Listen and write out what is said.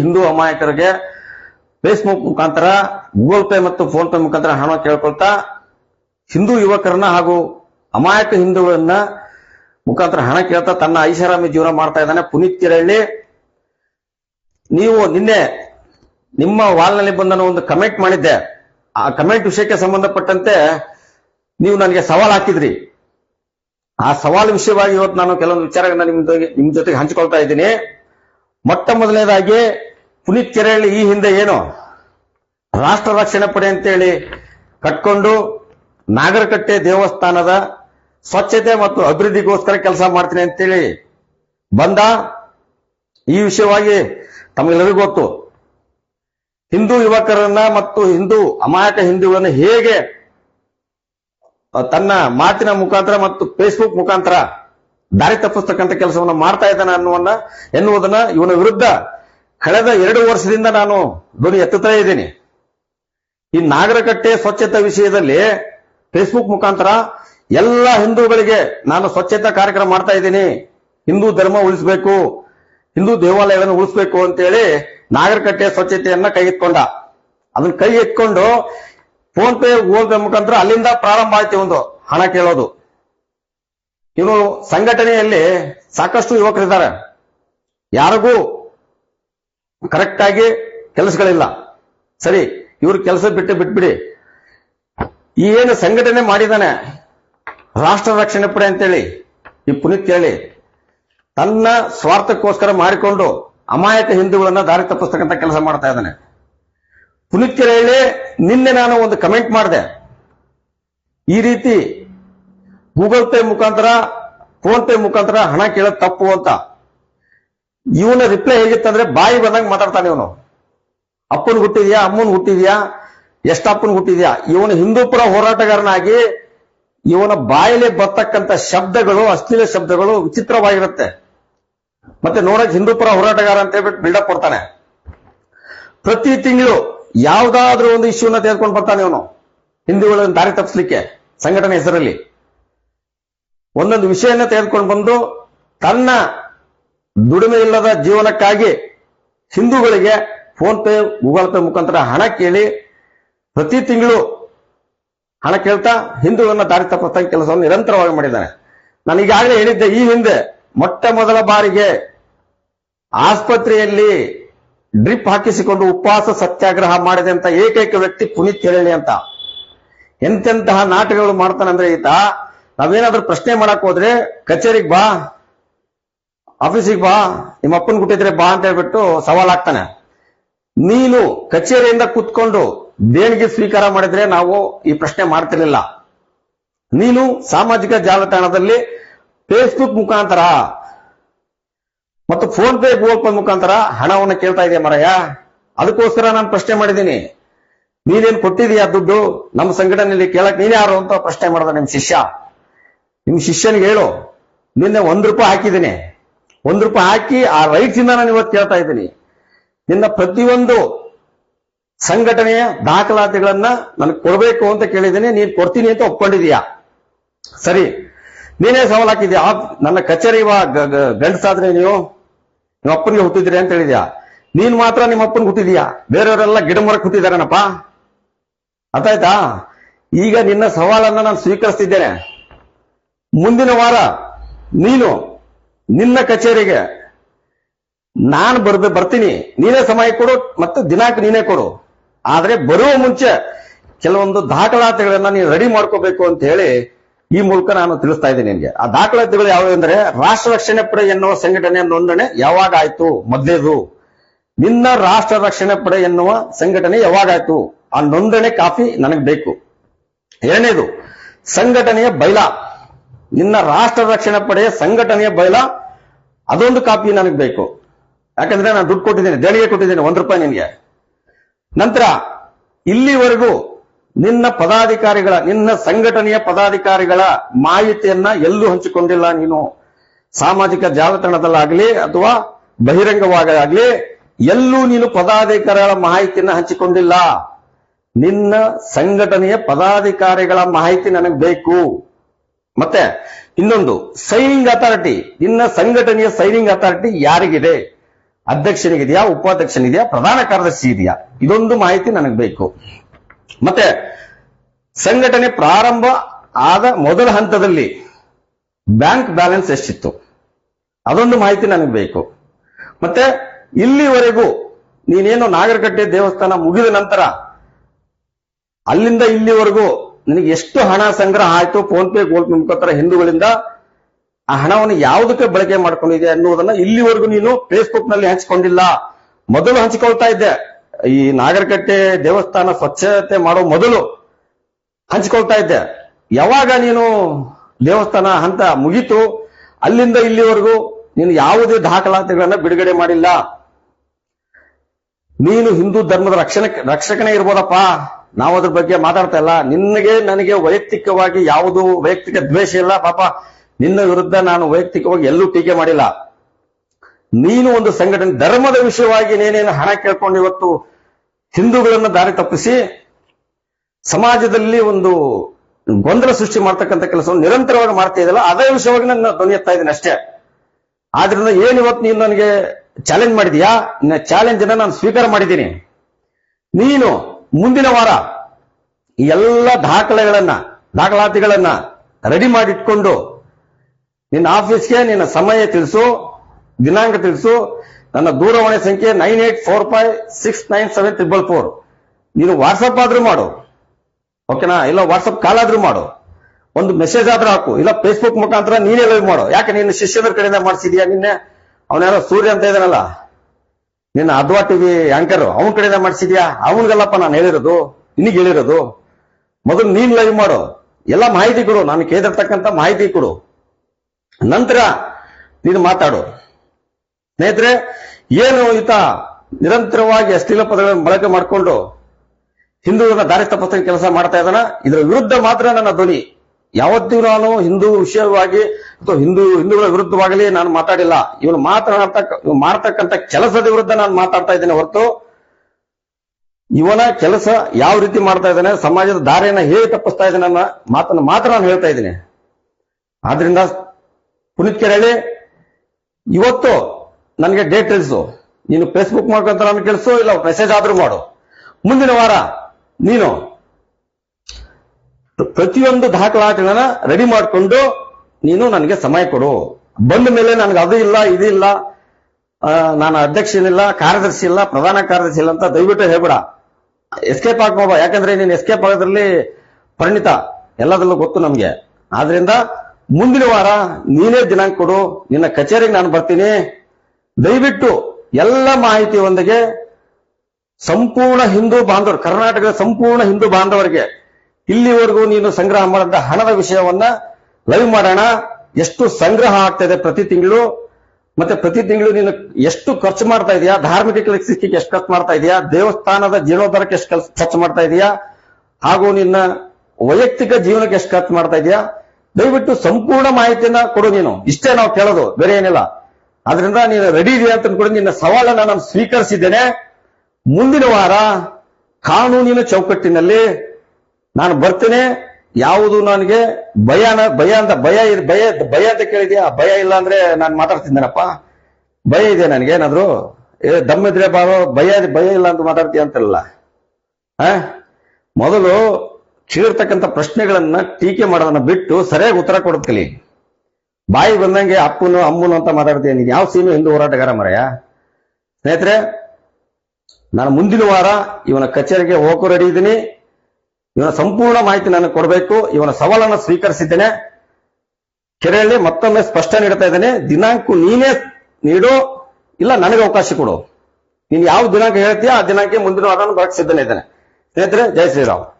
ಹಿಂದೂ ಅಮಾಯಕರಿಗೆ ಫೇಸ್ಬುಕ್ ಮುಖಾಂತರ Google Pay ಮತ್ತು ಫೋನ್ ಪೇ ಮುಖಾಂತರ ಹಣ ಕೇಳ್ಕೊಳ್ತಾ ಹಿಂದೂ ಯುವಕರನ್ನ ಹಾಗೂ ಅಮಾಯಕ ಹಿಂದೂಗಳನ್ನ ಮುಖಾಂತರ ಹಣ ಕೇಳ್ತಾ ತನ್ನ ಐಷಾರಾಮಿ ಜೀವನ ಮಾಡ್ತಾ ಇದ್ದಾನೆ. ಪುನೀತ್ ಕಿರಳ್ಳಿ, ನೀವು ನಿನ್ನೆ ನಿಮ್ಮ ವಾಲ್ನಲ್ಲಿ ಬಂದ ಒಂದು ಕಮೆಂಟ್ ಮಾಡಿದ್ದೆ. ಆ ಕಮೆಂಟ್ ವಿಷಯಕ್ಕೆ ಸಂಬಂಧಪಟ್ಟಂತೆ ನೀವು ನನಗೆ ಸವಾಲ್ ಹಾಕಿದ್ರಿ. ಆ ಸವಾಲು ವಿಷಯವಾಗಿ ಇವತ್ತು ನಾನು ಕೆಲವೊಂದು ವಿಚಾರಗಳನ್ನ ನಿಮ್ ಜೊತೆಗೆ- ನಿಮ್ ಜೊತೆಗೆ ಹಂಚಿಕೊಳ್ತಾ ಇದ್ದೀನಿ. ಮೊಟ್ಟ ಮೊದಲನೇದಾಗಿ ಪುನೀತ್ ಕೆರೆಹಳ್ಳಿ ಈ ಹಿಂದೆ ಏನು? ರಾಷ್ಟ್ರ ರಕ್ಷಣೆ ಪಡೆ ಅಂತೇಳಿ ಕಟ್ಕೊಂಡು ನಾಗರಕಟ್ಟೆ ದೇವಸ್ಥಾನದ ಸ್ವಚ್ಛತೆ ಮತ್ತು ಅಭಿವೃದ್ಧಿಗೋಸ್ಕರ ಕೆಲಸ ಮಾಡ್ತೀನಿ ಅಂತೇಳಿ ಬಂದ. ಈ ವಿಷಯವಾಗಿ ತಮಗೆಲ್ಲರಿಗೂ ಗೊತ್ತು. ಹಿಂದೂ ಯುವಕರನ್ನ ಮತ್ತು ಹಿಂದೂ ಅಮಾಯಕ ಹಿಂದೂಗಳನ್ನ ಹೇಗೆ ತನ್ನ ಮಾತಿನ ಮುಖಾಂತರ ಮತ್ತು ಫೇಸ್ಬುಕ್ ಮುಖಾಂತರ ದಾರಿ ತಪ್ಪಿಸ್ತಕ್ಕಂಥ ಕೆಲಸವನ್ನ ಮಾಡ್ತಾ ಇದ್ದಾನೆ ಅನ್ನುವನ್ನ ಎನ್ನುವುದನ್ನ ಇವನ ವಿರುದ್ಧ ಕಳೆದ ಎರಡು ವರ್ಷದಿಂದ ನಾನು ಧ್ವನಿ ಎತ್ತುತ್ತಾ ಇದ್ದೀನಿ. ಈ ನಾಗರಕಟ್ಟೆ ಸ್ವಚ್ಛತೆ ವಿಷಯದಲ್ಲಿ ಫೇಸ್ಬುಕ್ ಮುಖಾಂತರ ಎಲ್ಲ ಹಿಂದೂಗಳಿಗೆ ನಾನು ಸ್ವಚ್ಛತಾ ಕಾರ್ಯಕ್ರಮ ಮಾಡ್ತಾ ಇದ್ದೀನಿ. ಹಿಂದೂ ಧರ್ಮ ಉಳಿಸಬೇಕು, ಹಿಂದೂ ದೇವಾಲಯಗಳನ್ನು ಉಳಿಸಬೇಕು ಅಂತೇಳಿ ನಾಗರಕಟ್ಟೆ ಸ್ವಚ್ಛತೆಯನ್ನ ಕೈ ಅದನ್ನ ಕೈ ಎತ್ಕೊಂಡು ಫೋನ್ ಪೇ ಗೂಗಲ್ ಪೇ ಮುಖಾಂತರ ಅಲ್ಲಿಂದ ಪ್ರಾರಂಭ ಆಯ್ತು ಒಂದು ಹಣ ಕೇಳೋದು. ಇನ್ನು ಸಂಘಟನೆಯಲ್ಲಿ ಸಾಕಷ್ಟು ಯುವಕರಿದ್ದಾರೆ. ಯಾರಿಗೂ ಕರೆಕ್ಟ್ ಆಗಿ ಕೆಲಸಗಳಿಲ್ಲ. ಸರಿ, ಇವ್ರ ಕೆಲಸ ಬಿಟ್ಟು ಬಿಟ್ಬಿಡಿ. ಈ ಏನು ಸಂಘಟನೆ ಮಾಡಿದಾನೆ ರಾಷ್ಟ್ರ ರಕ್ಷಣೆ ಪಡೆ ಅಂತೇಳಿ, ಈ ಪುನೀತ್ ಹೇಳಿ, ತನ್ನ ಸ್ವಾರ್ಥಕ್ಕೋಸ್ಕರ ಮಾಡಿಕೊಂಡು ಅಮಾಯಕ ಹಿಂದೂಗಳನ್ನ ದಾರಿ ತಪ್ಪಿಸ್ತಕ್ಕಂಥ ಕೆಲಸ ಮಾಡ್ತಾ ಇದ್ದಾನೆ. ಪುನೀತ್ ಹೇಳಿ, ನಿನ್ನೆ ನಾನು ಒಂದು ಕಮೆಂಟ್ ಮಾಡಿದೆ. ಈ ರೀತಿ ಗೂಗಲ್ ಪೇ ಮುಖಾಂತರ ಫೋನ್ ಪೇ ಮುಖಾಂತರ ಹಣ ಕೇಳೋದು ತಪ್ಪು ಅಂತ. ಇವನ ರಿಪ್ಲೈ ಹೇಗಿತ್ತಂದ್ರೆ ಬಾಯಿ ಬಂದಂಗೆ ಮಾತಾಡ್ತಾನೆ ಇವನು. ಅಪ್ಪನ್ ಹುಟ್ಟಿದ್ಯಾ, ಅಮ್ಮನ್ ಹುಟ್ಟಿದ್ಯಾ, ಎಷ್ಟಪ್ಪನ್ ಹುಟ್ಟಿದ್ಯಾ? ಇವನು ಹಿಂದೂಪುರ ಹೋರಾಟಗಾರನಾಗಿ ಇವನ ಬಾಯಲ್ಲಿ ಬರ್ತಕ್ಕಂಥ ಶಬ್ದಗಳು, ಅಶ್ಲೀಲ ಶಬ್ದಗಳು ವಿಚಿತ್ರವಾಗಿರುತ್ತೆ. ಮತ್ತೆ ನೋಡಕ್ ಹಿಂದೂಪುರ ಹೋರಾಟಗಾರ ಅಂತ ಹೇಳ್ಬಿಟ್ಟು ಬಿಲ್ಡಪ್ ಕೊಡ್ತಾನೆ. ಪ್ರತಿ ತಿಂಗಳು ಯಾವ್ದಾದ್ರೂ ಒಂದು ಇಶ್ಯೂನ ತೆಗೆದುಕೊಂಡು ಬರ್ತಾನೆ ಇವನು. ಹಿಂದೂಗಳನ್ನು ದಾರಿ ತಪ್ಪಿಸ್ಲಿಕ್ಕೆ ಸಂಘಟನೆ ಹೆಸರಲ್ಲಿ. ಒಂದೊಂದು ವಿಷಯನ ತೆಗೆದುಕೊಂಡು ಬಂದು ತನ್ನ ದುಡಿಮೆ ಇಲ್ಲದ ಜೀವನಕ್ಕಾಗಿ ಹಿಂದೂಗಳಿಗೆ ಫೋನ್ ಪೇ, ಗೂಗಲ್ ಪೇ ಮುಖಾಂತರ ಹಣ ಕೇಳಿ ಪ್ರತಿ ತಿಂಗಳು ಹಣ ಕೇಳ್ತಾ ಹಿಂದೂಗಳನ್ನ ದಾರಿ ತಪ್ಪಿಸ್ತಕ್ಕ ಕೆಲಸವನ್ನು ನಿರಂತರವಾಗಿ ಮಾಡಿದ್ದಾನೆ ನಾನು ಈಗಾಗಲೇ ಹೇಳಿದ್ದೆ, ಈ ಹಿಂದೆ ಮೊಟ್ಟ ಮೊದಲ ಬಾರಿಗೆ ಆಸ್ಪತ್ರೆಯಲ್ಲಿ ಡ್ರಿಪ್ ಹಾಕಿಸಿಕೊಂಡು ಉಪವಾಸ ಸತ್ಯಾಗ್ರಹ ಮಾಡಿದಂತ ಏಕೈಕ ವ್ಯಕ್ತಿ ಪುನೀತ್ ಹೇಳಲಿ ಅಂತ. ಎಂತೆಂತಹ ನಾಟಕಗಳು ಮಾಡ್ತಾನಂದ್ರೆ ಈತ, ನಾವೇನಾದ್ರೂ ಪ್ರಶ್ನೆ ಮಾಡಕ್ ಹೋದ್ರೆ ಕಚೇರಿಗೆ ಬಾ ಆಫೀಸಿಗೆ ಬಾ, ನಿಮ್ಮ ಅಪ್ಪನ್ ಹುಟ್ಟಿದ್ರೆ ಬಾ ಅಂತ ಹೇಳ್ಬಿಟ್ಟು ಸವಾಲ್ ಆಗ್ತಾನೆ ನೀನು ಕಚೇರಿಯಿಂದ ಕುತ್ಕೊಂಡು ದೇಣಿಗೆ ಸ್ವೀಕಾರ ಮಾಡಿದ್ರೆ ನಾವು ಈ ಪ್ರಶ್ನೆ ಮಾಡ್ತಿರ್ಲಿಲ್ಲ. ನೀನು ಸಾಮಾಜಿಕ ಜಾಲತಾಣದಲ್ಲಿ ಫೇಸ್ಬುಕ್ ಮುಖಾಂತರ ಮತ್ತು ಫೋನ್ ಪೇ ಗೂಗಲ್ ಪೇ ಮುಖಾಂತರ ಹಣವನ್ನು ಕೇಳ್ತಾ ಇದೆಯಾ ಮರಯ್ಯ ಅದಕ್ಕೋಸ್ಕರ ನಾನು ಪ್ರಶ್ನೆ ಮಾಡಿದ್ದೀನಿ. ನೀನೇನ್ ಕೊಟ್ಟಿದೀಯಾ ದುಡ್ಡು? ನಮ್ಮ ಸಂಘಟನೆಯಲ್ಲಿ ಕೇಳಕ್ ನೀನ್ ಯಾರು ಅಂತ ಪ್ರಶ್ನೆ ಮಾಡಿದ ನಿಮ್ ಶಿಷ್ಯ. ನಿಮ್ ಶಿಷ್ಯನಿಗೆ ಹೇಳು. ನಿನ್ನೆ ಒಂದ್ ರೂಪಾಯಿ ಹಾಕಿದ್ದೀನಿ. ಒಂದ್ ರೂಪಾಯಿ ಹಾಕಿ ಆ ರೈಟ್ಸ್ ಇಂದ ನಾನು ಇವತ್ತು ಕೇಳ್ತಾ ಇದ್ದೀನಿ. ನಿನ್ನ ಪ್ರತಿಯೊಂದು ಸಂಘಟನೆಯ ದಾಖಲಾತಿಗಳನ್ನ ನನಗೆ ಕೊಡಬೇಕು ಅಂತ ಕೇಳಿದ್ದೀನಿ. ನೀನು ಕೊಡ್ತೀನಿ ಅಂತ ಒಪ್ಕೊಂಡಿದೀಯಾ. ಸರಿ. ನೀನೇ ಸವಾಲ್ ಹಾಕಿದ್ಯಾ? ನನ್ನ ಕಚೇರಿ ಗಂಡಸಾದ್ರೆ ನೀವು? ನಿಮ್ಮ ಅಪ್ಪನಿಗೆ ಹುಟ್ಟಿದ್ರಿ ಅಂತ ಹೇಳಿದ್ಯಾ? ನೀನ್ ಮಾತ್ರ ನಿಮ್ಮ ಅಪ್ಪನ ಹುಟ್ಟಿದ್ಯಾ? ಬೇರೆಯವರೆಲ್ಲ ಗಿಡ ಮರಕ್ಕೆ ಹುಟ್ಟಿದಾರೇನಪ್ಪ? ಅರ್ಥಾಯ್ತಾ? ಈಗ ನಿನ್ನ ಸವಾಲನ್ನ ನಾನು ಸ್ವೀಕರಿಸ್ತಿದ್ದೇನೆ. ಮುಂದಿನ ವಾರ ನೀನು ನಿನ್ನ ಕಚೇರಿಗೆ ನಾನು ಬರ್ದು ಬರ್ತೀನಿ. ನೀನೇ ಸಮಯ ಕೊಡು ಮತ್ತು ದಿನಾಂಕ ನೀನೇ ಕೊಡು. ಆದ್ರೆ ಬರುವ ಮುಂಚೆ ಕೆಲವೊಂದು ದಾಖಲಾತಿಗಳನ್ನ ನೀನು ರೆಡಿ ಮಾಡ್ಕೋಬೇಕು ಅಂತ ಹೇಳಿ ಈ ಮೂಲಕ ನಾನು ತಿಳಿಸ್ತಾ ಇದ್ದೀನಿ ನಿನ್ಗೆ. ಆ ದಾಖಲಾತಿಗಳು ಯಾವುವು ಅಂದ್ರೆ ರಾಷ್ಟ್ರ ರಕ್ಷಣೆ ಪಡೆ ಎನ್ನುವ ಸಂಘಟನೆಯ ನೋಂದಣಿ ಯಾವಾಗ ಆಯ್ತು ಮೊದಲೇದು ನಿನ್ನ ರಾಷ್ಟ್ರ ರಕ್ಷಣೆ ಪಡೆ ಎನ್ನುವ ಸಂಘಟನೆ ಯಾವಾಗಾಯ್ತು? ಆ ನೋಂದಣಿ ಕಾಫಿ ನನಗೆ ಬೇಕು. ಎರಡನೇದು, ಸಂಘಟನೆಯ ಬೈಲ. ನಿನ್ನ ರಾಷ್ಟ್ರ ರಕ್ಷಣೆ ಪಡೆಯ ಸಂಘಟನೆಯ ಬೈಲ ಅದೊಂದು ಕಾಪಿ ನನಗೆ ಬೇಕು. ಯಾಕಂದ್ರೆ ನಾನು ದುಡ್ಡು ಕೊಟ್ಟಿದ್ದೀನಿ, ದೇಣಿಗೆ ಕೊಟ್ಟಿದ್ದೀನಿ, ಒಂದ್ ರೂಪಾಯಿ ನಿನಗೆ. ನಂತರ ಇಲ್ಲಿವರೆಗೂ ನಿನ್ನ ಪದಾಧಿಕಾರಿಗಳ, ನಿನ್ನ ಸಂಘಟನೆಯ ಪದಾಧಿಕಾರಿಗಳ ಮಾಹಿತಿಯನ್ನ ಎಲ್ಲೂ ಹಂಚಿಕೊಂಡಿಲ್ಲ ನೀನು. ಸಾಮಾಜಿಕ ಜಾಲತಾಣದಲ್ಲಾಗ್ಲಿ ಅಥವಾ ಬಹಿರಂಗವಾಗಲಿ ಎಲ್ಲೂ ನೀನು ಪದಾಧಿಕಾರಿಗಳ ಮಾಹಿತಿಯನ್ನ ಹಂಚಿಕೊಂಡಿಲ್ಲ. ನಿನ್ನ ಸಂಘಟನೆಯ ಪದಾಧಿಕಾರಿಗಳ ಮಾಹಿತಿ ನನಗೆ ಬೇಕು. ಮತ್ತೆ ಇನ್ನೊಂದು, ಸೈನಿಂಗ್ ಅಥಾರಿಟಿ ನಿನ್ನ ಸಂಘಟನೆಯ ಸೈನಿಂಗ್ ಅಥಾರಿಟಿ ಯಾರಿಗಿದೆ? ಅಧ್ಯಕ್ಷನಿಗಿದೆಯಾ, ಉಪಾಧ್ಯಕ್ಷನಿದೆಯಾ, ಪ್ರಧಾನ ಕಾರ್ಯದರ್ಶಿ ಇದೆಯಾ? ಇದೊಂದು ಮಾಹಿತಿ ನನಗೆ ಬೇಕು. ಮತ್ತೆ, ಸಂಘಟನೆ ಪ್ರಾರಂಭ ಆದ ಮೊದಲ ಹಂತದಲ್ಲಿ ಬ್ಯಾಂಕ್ ಬ್ಯಾಲೆನ್ಸ್ ಎಷ್ಟಿತ್ತು? ಅದೊಂದು ಮಾಹಿತಿ ನನಗೆ ಬೇಕು. ಮತ್ತೆ, ಇಲ್ಲಿವರೆಗೂ ನೀನೇನು ನಾಗರಕಟ್ಟೆ ದೇವಸ್ಥಾನ ಮುಗಿದ ನಂತರ, ಅಲ್ಲಿಂದ ಇಲ್ಲಿವರೆಗೂ ನಿನಗೆ ಎಷ್ಟು ಹಣ ಸಂಗ್ರಹ ಆಯ್ತು ಫೋನ್ ಪೇ ಗೂಗಲ್ ಪೇ ಮುಖಾಂತರ ಹಿಂದೂಗಳಿಂದ, ಆ ಹಣವನ್ನು ಯಾವುದಕ್ಕೆ ಬಳಕೆ ಮಾಡ್ಕೊಂಡಿದೆ ಅನ್ನುವುದನ್ನ ಇಲ್ಲಿವರೆಗೂ ನೀನು ಫೇಸ್ಬುಕ್ನಲ್ಲಿ ಹಂಚಿಕೊಂಡಿಲ್ಲ. ಮೊದಲು ಹಂಚಿಕೊಳ್ತಾ ಇದ್ದೆ. ಈ ನಾಗರಕಟ್ಟೆ ದೇವಸ್ಥಾನ ಸ್ವಚ್ಛತೆ ಮಾಡೋ ಮೊದಲು ಹಂಚಿಕೊಳ್ತಾ ಇದ್ದೆ. ಯಾವಾಗ ನೀನು ದೇವಸ್ಥಾನ ಹಂತ ಮುಗೀತು, ಅಲ್ಲಿಂದ ಇಲ್ಲಿವರೆಗೂ ನೀನು ಯಾವುದೇ ದಾಖಲಾತಿಗಳನ್ನ ಬಿಡುಗಡೆ ಮಾಡಿಲ್ಲ. ನೀನು ಹಿಂದೂ ಧರ್ಮದ ರಕ್ಷಣೆ, ರಕ್ಷಕನೇ ಇರ್ಬೋದಪ್ಪ. ನಾವು ಅದ್ರ ಬಗ್ಗೆ ಮಾತಾಡ್ತಾ ಇಲ್ಲ. ನಿನಗೆ, ನನಗೆ ವೈಯಕ್ತಿಕವಾಗಿ ಯಾವುದು ವೈಯಕ್ತಿಕ ದ್ವೇಷ ಇಲ್ಲ. ಪಾಪ, ನಿನ್ನ ವಿರುದ್ಧ ನಾನು ವೈಯಕ್ತಿಕವಾಗಿ ಎಲ್ಲೂ ಟೀಕೆ ಮಾಡಿಲ್ಲ. ನೀನು ಒಂದು ಸಂಘಟನೆ, ಧರ್ಮದ ವಿಷಯವಾಗಿ ನೀನೇನು ಹಣ ಕೇಳ್ಕೊಂಡು ಇವತ್ತು ಹಿಂದೂಗಳನ್ನ ದಾರಿ ತಪ್ಪಿಸಿ, ಸಮಾಜದಲ್ಲಿ ಒಂದು ಗೊಂದಲ ಸೃಷ್ಟಿ ಮಾಡ್ತಕ್ಕಂಥ ಕೆಲಸವನ್ನು ನಿರಂತರವಾಗಿ ಮಾಡ್ತಾ ಇದೆಯಲ್ಲ, ಅದೇ ವಿಷಯವಾಗಿ ನನ್ನ ಧ್ವನಿ ಎತ್ತಾ ಇದ್ದೀನಿ ಅಷ್ಟೇ. ಆದ್ರಿಂದ ಏನ್ ಇವತ್ತು ನೀನು ನನಗೆ ಚಾಲೆಂಜ್ ಮಾಡಿದೀಯಾ? ಚಾಲೆಂಜ್ ಅನ್ನ ನಾನು ಸ್ವೀಕಾರ ಮಾಡಿದ್ದೀನಿ. ನೀನು ಮುಂದಿನ ವಾರ ಎಲ್ಲ ದಾಖಲೆಗಳನ್ನ, ದಾಖಲಾತಿಗಳನ್ನ ರೆಡಿ ಮಾಡಿಟ್ಕೊಂಡು ನಿನ್ನ ಆಫೀಸ್ಗೆ ನಿನ್ನ ಸಮಯ ತಿಳಿಸು, ದಿನಾಂಕ ತಿಳಿಸು. ನನ್ನ ದೂರವಾಣಿ ಸಂಖ್ಯೆ nine eight four five six nine seven triple four. ನೀನು ವಾಟ್ಸಪ್ ಆದ್ರೂ ಮಾಡು. ಓಕೆನಾ ಇಲ್ಲ ವಾಟ್ಸಪ್ ಕಾಲ್ ಆದ್ರೂ ಮಾಡು. ಒಂದು ಮೆಸೇಜ್ ಆದ್ರೂ ಹಾಕು. ಇಲ್ಲ ಫೇಸ್ಬುಕ್ ಮುಖಾಂತರ ನೀನೇ ಲೈವ್ ಮಾಡು. ಯಾಕೆ? ನಿನ್ನ ಶಿಷ್ಯನ ಕಡೆಯಿಂದ ಮಾಡಿಸಿದ್ಯಾ ನಿನ್ನೆ? ಅವನ್ಯಾರೋ ಸೂರ್ಯ ಅಂತ ಇದ್ದಾನಲ್ಲ. ನಿನ್ನ ಅದ್ವಾ ಆಂಕರ್ ಅವನ ಕಡೆಯಿಂದ ಮಾಡಿಸಿದ್ಯಾ? ಅವನಿಗೆಲ್ಲಪ್ಪ ನಾನು ಹೇಳಿರೋದು, ನಿನಗೆ ಹೇಳಿರೋದು. ಮೊದಲು ನೀನ್ ಲೈವ್ ಮಾಡು. ಎಲ್ಲ ಮಾಹಿತಿ ಕೊಡು. ನಾನು ಕೇಳಿರ್ತಕ್ಕಂಥ ಮಾಹಿತಿ ಕೊಡು. ನಂತರ ನೀನು ಮಾತಾಡು. ಸ್ನೇಹಿತರೆ, ಏನು ಈತ ನಿರಂತರವಾಗಿ ಅಶ್ಲೀಲ ಪದಗಳನ್ನು ಬಳಕೆ ಮಾಡಿಕೊಂಡು ಹಿಂದೂಗಳನ್ನ ದಾರಿ ತಪ್ಪಿಸ್ತಕ್ಕ ಕೆಲಸ ಮಾಡ್ತಾ ಇದ್ದಾನ. ಇದರ ವಿರುದ್ಧ ಮಾತ್ರ ನನ್ನ ಧ್ವನಿ. ಯಾವತ್ತೂ ನಾನು ಹಿಂದೂ ವಿಷಯವಾಗಿ ಅಥವಾ ಹಿಂದೂ ಹಿಂದೂಗಳ ವಿರುದ್ಧವಾಗಲಿ ನಾನು ಮಾತಾಡಿಲ್ಲ. ಇವನು ಮಾತನಾಡ್ತಕ್ಕ ಮಾಡ್ತಕ್ಕಂಥ ಕೆಲಸದ ವಿರುದ್ಧ ನಾನು ಮಾತಾಡ್ತಾ ಇದ್ದೇನೆ ಹೊರತು ಇವನ ಕೆಲಸ ಯಾವ ರೀತಿ ಮಾಡ್ತಾ ಇದ್ದಾನೆ, ಸಮಾಜದ ದಾರಿಯನ್ನ ಹೇಗೆ ತಪ್ಪಿಸ್ತಾ ಇದ್ದಾನೆ ಅನ್ನೋ ಮಾತನ್ನು ಮಾತ್ರ ನಾನು ಹೇಳ್ತಾ ಇದ್ದೀನಿ. ಆದ್ರಿಂದ ಪುನೀತ್ ಕೆರಳಿ ಇವತ್ತು ನನಗೆ ಡೇಟ್ ತಿಳಿಸು. ನೀನು ಫೇಸ್ಬುಕ್ ಮಾಡ್ಕೊಂತ ನಾನು ಕೆಲಸು ಇಲ್ಲ ಮೆಸೇಜ್ ಆದ್ರೂ ಮಾಡು. ಮುಂದಿನ ವಾರ ನೀನು ಪ್ರತಿಯೊಂದು ದಾಖಲಾತಿಗಳನ್ನ ರೆಡಿ ಮಾಡಿಕೊಂಡು ನೀನು ನನಗೆ ಸಮಯ ಕೊಡು. ಬಂದ ಮೇಲೆ ನನಗೆ ಅದು ಇಲ್ಲ, ಇದು ಇಲ್ಲ ನಾನು ಅಧ್ಯಕ್ಷನಿಲ್ಲ ಕಾರ್ಯದರ್ಶಿ ಇಲ್ಲ, ಪ್ರಧಾನ ಕಾರ್ಯದರ್ಶಿ ಇಲ್ಲ ಅಂತ ದಯವಿಟ್ಟು ಹೇಳ್ಬೇಡ. ಎಸ್ಕೇಪ್ ಆಗ್ಬೋಬ ಯಾಕಂದ್ರೆ ನೀನು ಎಸ್ಕೇಪ್ ಆಗೋದ್ರಲ್ಲಿ ಪರಿಣಿತ. ಎಲ್ಲದರಲ್ಲೂ ಗೊತ್ತು ನಮ್ಗೆ. ಆದ್ರಿಂದ ಮುಂದಿನ ವಾರ ನೀನೇ ದಿನಾಂಕ ಕೊಡು. ನಿನ್ನ ಕಚೇರಿಗೆ ನಾನು ಬರ್ತೀನಿ. ದಯವಿಟ್ಟು ಎಲ್ಲ ಮಾಹಿತಿಯೊಂದಿಗೆ ಸಂಪೂರ್ಣ ಹಿಂದೂ ಬಾಂಧವರು, ಕರ್ನಾಟಕದ ಸಂಪೂರ್ಣ ಹಿಂದೂ ಬಾಂಧವರಿಗೆ ಇಲ್ಲಿವರೆಗೂ ನೀನು ಸಂಗ್ರಹ ಮಾಡಿದ ಹಣದ ವಿಷಯವನ್ನ ಲೈವ್ ಮಾಡೋಣ. ಎಷ್ಟು ಸಂಗ್ರಹ ಆಗ್ತಾ ಪ್ರತಿ ತಿಂಗಳು? ಮತ್ತೆ ಪ್ರತಿ ತಿಂಗಳು ನೀನು ಎಷ್ಟು ಖರ್ಚು ಮಾಡ್ತಾ ಇದೀಯಾ? ಧಾರ್ಮಿಕ ಕೆಲಸಕ್ಕೆ ಎಷ್ಟು ಖರ್ಚು ಮಾಡ್ತಾ ಇದೀಯಾ? ದೇವಸ್ಥಾನದ ಜೀರ್ಣೋದ್ಧಾರಕ್ಕೆ ಎಷ್ಟು ಖರ್ಚು ಮಾಡ್ತಾ ಇದೀಯಾ? ಹಾಗೂ ನಿನ್ನ ವೈಯಕ್ತಿಕ ಜೀವನಕ್ಕೆ ಎಷ್ಟು ಖರ್ಚು ಮಾಡ್ತಾ ಇದೀಯಾ? ದಯವಿಟ್ಟು ಸಂಪೂರ್ಣ ಮಾಹಿತಿಯನ್ನ ಕೊಡು ನೀನು. ಇಷ್ಟೇ ನಾವು ಕೇಳೋದು, ಬೇರೆ ಏನಿಲ್ಲ. ಅದರಿಂದ ನೀನು ರೆಡಿ ಇದೆಯಾ ಅಂತ ಕೂಡ ನಿನ್ನ ಸವಾಲನ್ನ ನಾನು ಸ್ವೀಕರಿಸಿದ್ದೇನೆ. ಮುಂದಿನ ವಾರ ಕಾನೂನಿನ ಚೌಕಟ್ಟಿನಲ್ಲಿ ನಾನು ಬರ್ತೇನೆ, ಯಾವುದು ನನಗೆ ಭಯನ, ಭಯ ಅಂತ, ಭಯ ಭಯ ಭಯ ಅಂತ ಕೇಳಿದ್ಯಾ? ಭಯ ಇಲ್ಲ ಅಂದ್ರೆ ನಾನು ಮಾತಾಡ್ತಿದ್ದೇನಪ್ಪ? ಭಯ ಇದೆ ನನಗೆ ಏನಾದ್ರು? ದಮ್ಮಿದ್ರೆ ಬಾರೋ, ಭಯ ಭಯ ಇಲ್ಲ ಅಂತ ಮಾತಾಡ್ತೀಯ ಅಂತಲ್ಲ ಆ? ಮೊದಲು ಕೇಳಿರ್ತಕ್ಕಂಥ ಪ್ರಶ್ನೆಗಳನ್ನ ಟೀಕೆ ಮಾಡೋದನ್ನ ಬಿಟ್ಟು ಸರಿಯಾಗಿ ಉತ್ತರ ಕೊಡೋದ್ ಕಲಿ. ಬಾಯಿ ಬಂದಂಗೆ ಅಪ್ಪನು, ಅಮ್ಮನು ಅಂತ ಮಾತಾಡ್ತೀಯ ನೀನು? ಯಾವ ಸೀಮೆ ಹಿಂದೂ ಹೋರಾಟಗಾರ ಮರೆಯ? ಸ್ನೇಹಿತರೆ, ನಾನು ಮುಂದಿನ ವಾರ ಇವನ ಕಚೇರಿಗೆ ಹೋಗೋ ರೆಡಿ ಇದ್ದೀನಿ. ಇವನ ಸಂಪೂರ್ಣ ಮಾಹಿತಿ ನನಗೆ ಕೊಡಬೇಕು. ಇವನ ಸವಾಲನ್ನು ಸ್ವೀಕರಿಸಿದ್ದೇನೆ. ಕೆರೆಯಲ್ಲಿ ಮತ್ತೊಮ್ಮೆ ಸ್ಪಷ್ಟ ನೀಡ್ತಾ ಇದ್ದೇನೆ. ದಿನಾಂಕ ನೀನೇ ನೀಡು. ಇಲ್ಲ, ನನಗೆ ಅವಕಾಶ ಕೊಡು. ನೀನು ಯಾವ ದಿನಾಂಕ ಹೇಳ್ತೀಯ ಆ ದಿನಾಂಕ ಮುಂದಿನ ವಾರ ಬರಕ್ಕೆ ಸಿದ್ಧನೇ ಇದ್ದೇನೆ. ಸ್ನೇಹಿತರೆ, ಜೈ ಶ್ರೀರಾಮ್.